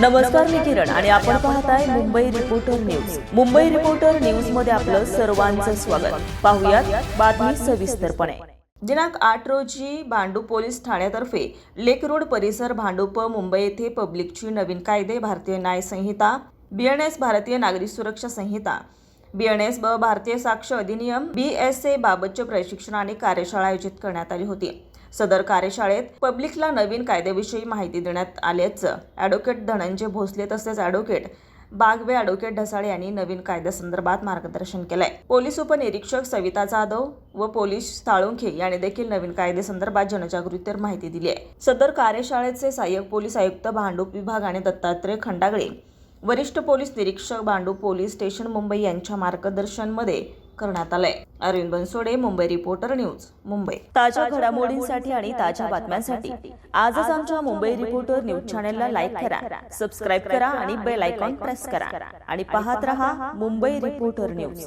नमस्कार मी किरण आणि आपण पाहताय Mumbai reporter news Mumbai reporter न्यूजमध्ये आपलं सर्वांचं स्वागत. पाहुयात बातमी सविस्तरपणे. दिनांक आठ रोजी भांडूप पोलीस ठाण्यातर्फे लेक रोड परिसर भांडूप मुंबई येथे पब्लिकची नवीन कायदे भारतीय न्याय संहिता बीएनएस भारतीय नागरी सुरक्षा संहिता बीएनएस ब भारतीय साक्ष अधिनियम बी एस ए बाबतचे प्रशिक्षण आणि कार्यशाळा आयोजित करण्यात आली होती. सदर कार्यशाळेत पब्लिकला नवीन कायद्याविषयी माहिती देण्यात आल्याचं ॲडव्होकेट धनंजय भोसले तसेच ॲडव्होकेट बागवे ॲडव्होकेट ढसाळे यांनी नवीन कायद्यासंदर्भात मार्गदर्शन केलंय. पोलीस उपनिरीक्षक सविता जाधव व पोलीस साळुंखे यांनी देखील नवीन कायदेसंदर्भात जनजागृतीवर माहिती दिली आहे सदर कार्यशाळेचे सहाय्यक पोलीस आयुक्त भांडूप विभाग आणि दत्तात्रय खंडागळे वरिष्ठ पोलीस निरीक्षक बांडू पोलीस स्टेशन मुंबई यांच्या मार्गदर्शनमध्ये करण्यात आलंय. Arvind Bansode Mumbai reporter news Mumbai. ताज्या घडामोडींसाठी आणि ताज्या बातम्यांसाठी आजच आमच्या मुंबई रिपोर्टर न्यूज चॅनेलला लाईक करा सबस्क्राईब करा आणि बेल आयकॉन प्रेस करा. आणि पाहत रहा मुंबई रिपोर्टर न्यूज.